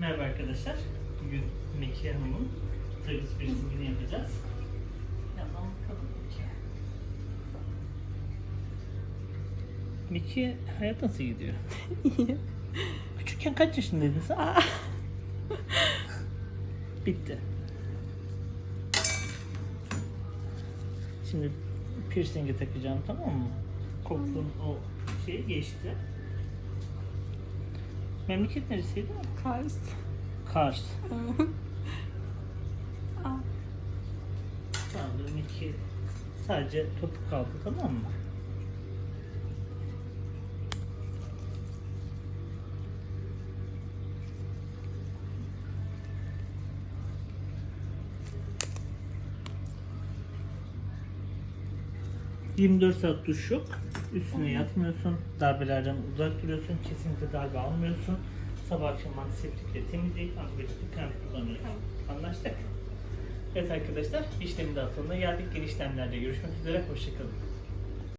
Merhaba arkadaşlar. Bugün Mekiye Hanım'ın tragus piercingini yapacağız. Yandan bakalım Mekiye. Mekiye hayat nasıl gidiyor? İyi. Küçükken kaç yaşındaydın sen? Bitti. Şimdi piercing'e takacağım tamam mı? Kokluğun o şey geçti. Memleket neresiydi? Kars. Kars. Tamam iki sadece topuk kaldı tamam mı? ...24 saat duş yok. Üstüne yatmıyorsun. Darbelerden uzak duruyorsun. Kesinlikle darbe almıyorsun. Sabah akşam antiseptikle temizleyip antibiyotik krem kullanıyorsun. Anlaştık. Evet arkadaşlar işlemin daha sonuna geldik. İşlemlerde görüşmek üzere. Hoşçakalın.